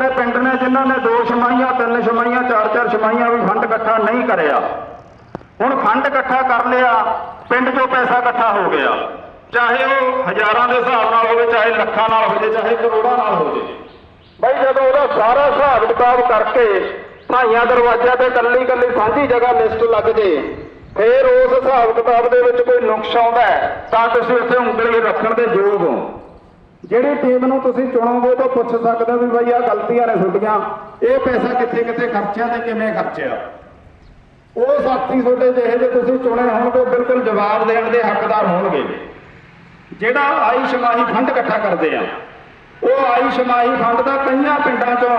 ਸਾਰੇ ਪਿੰਡ ਨੇ ਜਿਨ੍ਹਾਂ ਨੇ ਦੋ ਛਮਾਈਆਂ ਤਿੰਨ ਛਮਾਈਆਂ ਚਾਰ ਚਾਰ ਛਮਾਈਆਂ ਵੀ ਫੰਡ ਇਕੱਠਾ ਨਹੀਂ ਕਰਿਆ। ਹੁਣ ਫੰਡ ਇਕੱਠਾ ਕਰ ਲਿਆ ਪਿੰਡ 'ਚੋਂ ਪੈਸਾ ਇਕੱਠਾ ਹੋ ਗਿਆ। ਚਾਹੇ ਉਹ ਹਜ਼ਾਰਾਂ ਦੇ ਹਿਸਾਬ ਨਾਲ ਹੋਵੇ ਚਾਹੇ ਲੱਖਾਂ ਨਾਲ ਹੋਵੇ ਚਾਹੇ ਕਰੋੜਾਂ ਨਾਲ ਹੋਵੇ। ਬਈ ਜਦੋਂ ਉਹਦਾ ਸਾਰਾ ਹਿਸਾਬ ਕਿਤਾਬ ਕਰਕੇ ਭਾਈਆਂ ਦਰਵਾਜ਼ਿਆਂ ਤੇ ਕੱਲੀ ਕੱਲੀ ਸਾਂਝੀ ਜਗ੍ਹਾ ਲਿਸਟ ਲੱਗ ਜੇ ਫੇਰ ਉਸ ਹਿਸਾਬ ਕਿਤਾਬ ਦੇ ਵਿੱਚ ਕੋਈ ਨੁਕਸ ਆਉਂਦਾ ਹੈ, ਤਾਂ ਤੁਸੀਂ ਉੱਥੇ ਉਂਗਲੀ ਰੱਖਣ ਦੇ ਯੋਗ ਹੋ। ਜਿਹੜੀ ਟੀਮ ਨੂੰ ਤੁਸੀਂ ਚੁਣੋਗੇ ਤਾਂ ਪੁੱਛ ਸਕਦੇ ਹੋ ਵੀ ਬਈ ਆਹ ਗਲਤੀਆਂ ਨੇ ਤੁਹਾਡੀਆਂ। ਇਹ ਪੈਸਾ ਕਿੱਥੇ ਕਿੱਥੇ ਖਰਚਿਆ ਤੇ ਕਿਵੇਂ ਖਰਚਿਆ? ਉਹ ਸਾਥੀ ਤੁਹਾਡੇ ਜਿਹੇ ਜੇ ਤੁਸੀਂ ਚੁਣੇ ਹੋਣਗੇ ਬਿਲਕੁਲ ਜਵਾਬ ਦੇਣ ਦੇ ਹੱਕਦਾਰ ਹੋਣਗੇ। ਜਿਹੜਾ ਆਈ ਸ਼ਮਾਹੀ ਫੰਡ ਇਕੱਠਾ ਕਰਦੇ ਆ, ਉਹ ਆਈ ਸ਼ਮਾਹੀ ਫੰਡ ਦਾ ਕਈਆਂ ਪਿੰਡਾਂ ਚੋਂ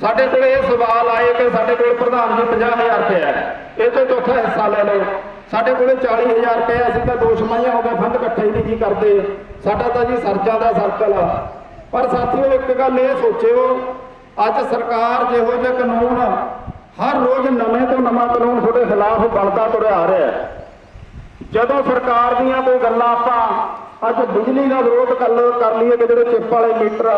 ਸਾਡੇ ਕੋਲ ਇਹ ਸਵਾਲ ਆਏ ਕਿ ਸਾਡੇ ਕੋਲ ਪ੍ਰਧਾਨ ਜੀ 50000 ਰੁਪਏ ਹੈ। ਇਹ ਤੋਂ ਚੌਥਾ ਹਿੱਸਾ ਲੈ ਲਓ। ਸਾਡੇ ਕੋਲੇ 40000 ਰੁਪਏ ਹੈ, ਅਸੀਂ ਤਾਂ ਦੋ ਛਮਾਈਆਂ ਹੋ ਗਏ ਫੰਡ ਇਕੱਠੇ ਹੀ ਨਹੀਂ ਜੀ ਕਰਦੇ। ਸਾਡਾ ਤਾਂ ਜੀ ਸਰਜਾ ਦਾ ਸਰਕਲ ਆ। ਪਰ ਸਾਥੀਓ ਇੱਕ ਗੱਲ ਇਹ ਸੋਚਿਓ ਅੱਜ ਸਰਕਾਰ ਜਿਹੋ ਜਿਹੇ ਕਾਨੂੰਨ ਹਰ ਰੋਜ਼ ਨਵੇਂ ਤੋਂ ਨਵਾਂ ਕਾਨੂੰਨ ਤੁਹਾਡੇ ਖਿਲਾਫ ਬਣਦਾ ਤੁਰਿਆ ਆ ਰਿਹਾ ਜਦੋਂ ਸਰਕਾਰ ਦੀਆਂ ਕੋਈ ਗੱਲਾਂ ਆਪਾਂ ਅੱਜ ਬਿਜਲੀ ਦਾ ਵਿਰੋਧ ਕਰ ਕਰ ਲਈਏ ਕਿ ਜਿਹੜੇ ਚਿੱਪ ਵਾਲੇ ਮੀਟਰ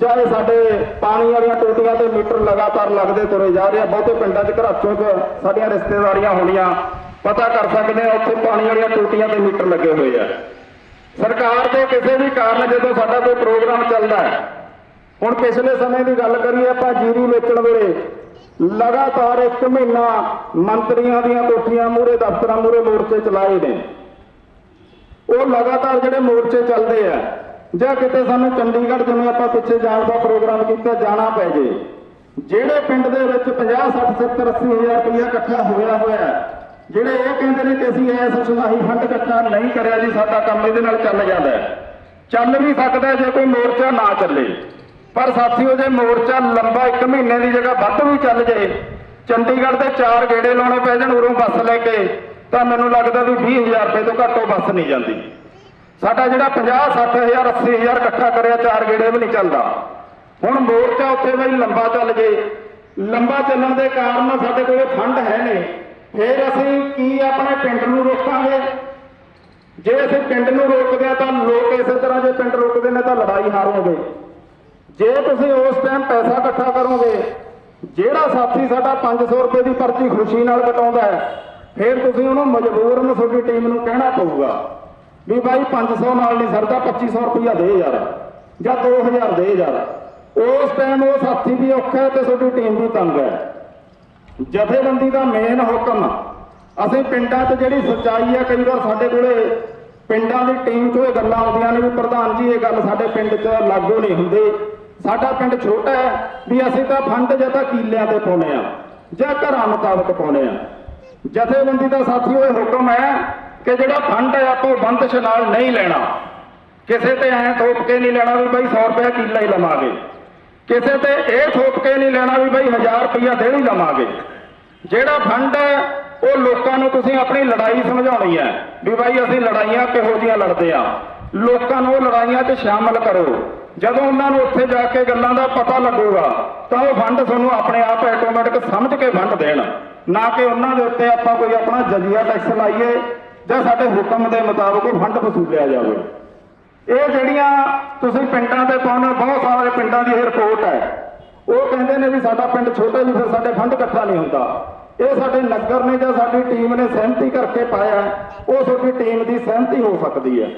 ਜਾਂ ਇਹ ਸਾਡੇ ਪਾਣੀ ਵਾਲੀਆਂ ਟੂਟੀਆਂ ਤੇ ਮੀਟਰ ਲਗਾਤਾਰ ਲੱਗਦੇ ਤੁਰੇ ਜਾ ਰਹੇ ਆ ਬਹੁਤੇ ਪਿੰਡਾਂ 'ਚ ਘਰਾਚੋਂ 'ਚ ਸਾਡੀਆਂ ਰਿਸ਼ਤੇਦਾਰੀਆਂ ਹੋਣੀਆਂ। ਪਤਾ ਕਰ ਸਕਦੇ ਆ ਉੱਥੇ ਪਾਣੀ ਵਾਲੀਆਂ ਟੂਟੀਆਂ ਤੇ ਮੀਟਰ ਲੱਗੇ ਹੋਏ ਆ। ਸਰਕਾਰ ਦੇ ਕਿਸੇ ਵੀ ਕਾਰਨ ਜਦੋਂ ਸਾਡਾ ਕੋਈ ਪ੍ਰੋਗਰਾਮ ਚੱਲਦਾ ਹੈ, ਹੁਣ ਪਿਛਲੇ ਸਮੇਂ ਦੀ ਗੱਲ ਕਰੀਏ ਆਪਾਂ ਜੀਰੀ ਵੇਚਣ ਵੇਲੇ ਲਗਾਤਾਰ ਇੱਕ ਮਹੀਨਾ ਮੰਤਰੀਆਂ ਦੀਆਂ ਕੋਠੀਆਂ ਮੂਰੇ ਦਫ਼ਤਰਾਂ ਮੂਰੇ ਮੋਰਚੇ ਚਲਾਏ ਨੇ। ਉਹ ਲਗਾਤਾਰ ਜਿਹੜੇ ਮੋਰਚੇ ਚੱਲਦੇ ਆ, ਜਾਂ ਕਿਤੇ ਸਾਨੂੰ ਚੰਡੀਗੜ੍ਹ ਜਿਵੇਂ ਆਪਾਂ ਪਿੱਛੇ ਜਾਣ ਦਾ ਪ੍ਰੋਗਰਾਮ ਕੀਤਾ, ਜਾਣਾ ਪੈ ਜੇ। ਜਿਹੜੇ ਪਿੰਡ ਦੇ ਵਿੱਚ 50 60 70 80 ਹਜ਼ਾਰ ਰੁਪਇਆ ਇਕੱਠਾ ਹੋਇਆ ਹੋਇਆ ਜਿਹੜੇ ਇਹ ਕਹਿੰਦੇ ਨੇ ਕਿ ਅਸੀਂ ਐਸ ਸੁਨਾਹੀ ਫੰਡ ਇਕੱਠਾ ਨਹੀਂ ਕਰਿਆ ਜੀ, ਸਾਡਾ ਕੰਮ ਇਹਦੇ ਨਾਲ ਚੱਲ ਜਾਂਦਾ ਚੱਲ ਵੀ ਸਕਦਾ ਜੇ ਕੋਈ ਮੋਰਚਾ ਨਾ ਚੱਲੇ। ਪਰ ਸਾਥੀਓ, ਜੇ ਮੋਰਚਾ ਲੰਬਾ 1 ਮਹੀਨੇ ਦੀ ਜਗ੍ਹਾ ਵੱਧ ਵੀ ਚੱਲ ਜਾਏ, ਚੰਡੀਗੜ੍ਹ ਦੇ ਚਾਰ ਗੇੜੇ ਲਾਉਣੇ ਪੈ ਜਾਣ, ਉਰੋਂ ਬੱਸ ਲੈ ਕੇ, ਤਾਂ ਮੈਨੂੰ ਲੱਗਦਾ ਵੀ 20000 ਰੁਪਏ ਤੋਂ ਘੱਟੋਂ ਬੱਸ ਨਹੀਂ ਜਾਂਦੀ। ਸਾਡਾ ਜਿਹੜਾ 50 60000 80000 ਇਕੱਠਾ ਕਰਿਆ, ਚਾਰ ਗੇੜੇ ਵੀ ਨਹੀਂ ਚੱਲਦਾ। ਹੁਣ ਮੋਰਚਾ ਉੱਥੇ ਬਈ ਲੰਬਾ ਚੱਲ ਜੇ ਲੰਬਾ ਚੱਲਣ ਦੇ ਕਾਰਨ ਸਾਡੇ ਕੋਲੇ ਫੰਡ ਹੈ ਨੇ ਫਿਰ ਅਸੀਂ ਕੀ ਆਪਣੇ ਪਿੰਡ ਨੂੰ ਰੋਕਾਂਗੇ? ਜੇ ਅਸੀਂ ਪਿੰਡ ਨੂੰ ਰੋਕਦੇ ਆ ਤਾਂ ਲੋਕ ਇਸੇ ਤਰ੍ਹਾਂ ਜੇ ਪਿੰਡ ਰੋਕਦੇ ਨੇ ਤਾਂ ਲੜਾਈ ਹਾਰੋਗੇ। ਜੇ ਤੁਸੀਂ ਉਸ ਟਾਈਮ ਪੈਸਾ ਇਕੱਠਾ ਕਰੋਗੇ, ਜਿਹੜਾ ਸਾਥੀ ਸਾਡਾ 500 ਰੁਪਏ ਦੀ ਪਰਚੀ ਖੁਸ਼ੀ ਨਾਲ ਕਟਾਉਂਦਾ ਹੈ, ਫਿਰ ਤੁਸੀਂ ਉਹਨੂੰ ਮਜਬੂਰਨ ਤੁਹਾਡੀ ਟੀਮ ਨੂੰ ਕਹਿਣਾ ਪਊਗਾ ਵੀ ਭਾਈ 500 ਨਾਲ ਨਹੀਂ ਸਰਦਾ 2500 ਰੁਪਇਆ ਦੇ ਯਾਰ। ਜਾਂ 2000 ਦੇ ਯਾਰ। ਉਸ ਟਾਈਮ ਉਹ ਸਾਥੀ ਵੀ ਔਖਾ ਤੇ ਤੁਹਾਡੀ ਟੀਮ ਵੀ ਤੰਗ ਹੈ। ਜਥੇਬੰਦੀ ਦਾ ਮੇਨ ਹੁਕਮ ਅਸੀਂ ਪਿੰਡਾਂ 'ਚ ਜਿਹੜੀ ਸੱਚਾਈ ਹੈ ਕਈ ਵਾਰ ਸਾਡੇ ਕੋਲੇ ਪਿੰਡਾਂ ਦੀ ਟੀਮ 'ਚੋਂ ਇਹ ਗੱਲਾਂ ਆਉਂਦੀਆਂ ਨੇ ਵੀ ਪ੍ਰਧਾਨ ਜੀ, ਇਹ ਗੱਲ ਸਾਡੇ ਪਿੰਡ 'ਚ ਲਾਗੂ ਨਹੀਂ ਹੁੰਦੀ। ਸਾਡਾ ਪਿੰਡ ਛੋਟਾ ਹੈ ਵੀ ਅਸੀਂ ਤਾਂ ਫੰਡ ਜਾਂ ਤਾਂ ਕੀਲਿਆਂ ਤੇ ਪਾਉਨੇ ਆ ਜਾਂ ਘਰਾਂ ਮੁਤਾਬਕ ਪਾਉਨੇ ਆ ਜਥੇਬੰਦੀ ਦਾ ਸਾਥੀਓ ਇਹ ਹੁਕਮ ਹੈ ਕਿ ਜਿਹੜਾ ਫੰਡ ਹੈ, ਆਪਾਂ ਬੰਦਸ਼ ਨਾਲ ਨਹੀਂ ਲੈਣਾ। ਕਿਸੇ ਤੇ ਐਂ ਥੋਪ ਕੇ ਨਹੀਂ ਲੈਣਾ ਵੀ ਬਾਈ 100 ਰੁਪਏ ਕਿੱਲਾ ਹੀ ਲਵਾਂਗੇ। ਕਿਸੇ ਤੇ ਇਹ ਥੋਪ ਕੇ ਨਹੀਂ ਲੈਣਾ ਵੀ ਬਾਈ 1000 ਰੁਪਇਆ ਦੇਣੀ ਲਵਾਂਗੇ। ਜਿਹੜਾ ਫੰਡ ਹੈ ਉਹ ਲੋਕਾਂ ਨੂੰ ਤੁਸੀਂ ਆਪਣੀ ਲੜਾਈ ਸਮਝਾਉਣੀ ਹੈ ਵੀ ਬਾਈ ਅਸੀਂ ਲੜਾਈਆਂ ਕਿਹੋ ਜੀਆਂ ਲੜਦੇ ਆ ਲੋਕਾਂ ਨੂੰ ਉਹ ਲੜਾਈਆਂ 'ਚ ਸ਼ਾਮਲ ਕਰੋ। ਜਦੋਂ ਉਹਨਾਂ ਨੂੰ ਉੱਥੇ ਜਾ ਕੇ ਗੱਲਾਂ ਦਾ ਪਤਾ ਲੱਗੂਗਾ ਤਾਂ ਉਹ ਫੰਡ ਤੁਹਾਨੂੰ ਆਪਣੇ ਆਪ ਆਟੋਮੈਟਿਕ ਸਮਝ ਕੇ ਫੰਡ ਦੇਣ। ਨਾ ਕਿ ਉਹਨਾਂ ਦੇ ਉੱਤੇ ਆਪਾਂ ਕੋਈ ਆਪਣਾ ਜਜ਼ੀਆ ਟੈਕਸ ਲਾਈਏ ਜਾਂ ਸਾਡੇ ਹੁਕਮ ਦੇ ਮੁਤਾਬਕ ਫੰਡ ਵਸੂਲਿਆ ਜਾਵੇ। ਇਹ ਜਿਹੜੀਆਂ ਤੁਸੀਂ ਪਿੰਡਾਂ ਤੇ ਪਾਉਂਦੇ ਹੋ, ਬਹੁਤ ਸਾਰੇ ਪਿੰਡਾਂ ਦੀ ਇਹ ਰਿਪੋਰਟ ਹੈ। ਉਹ ਕਹਿੰਦੇ ਨੇ ਵੀ ਸਾਡਾ ਪਿੰਡ ਛੋਟਾ ਜੀ ਫਿਰ ਸਾਡੇ ਫੰਡ ਇਕੱਠਾ ਨਹੀਂ ਹੁੰਦਾ। ਇਹ ਸਾਡੇ ਨਗਰ ਨੇ ਜਾਂ ਸਾਡੀ ਟੀਮ ਨੇ ਸਹਿਮਤੀ ਕਰਕੇ ਪਾਇਆ ਉਹ ਤੁਹਾਡੀ ਟੀਮ ਦੀ ਸਹਿਮਤੀ ਹੋ ਸਕਦੀ ਹੈ।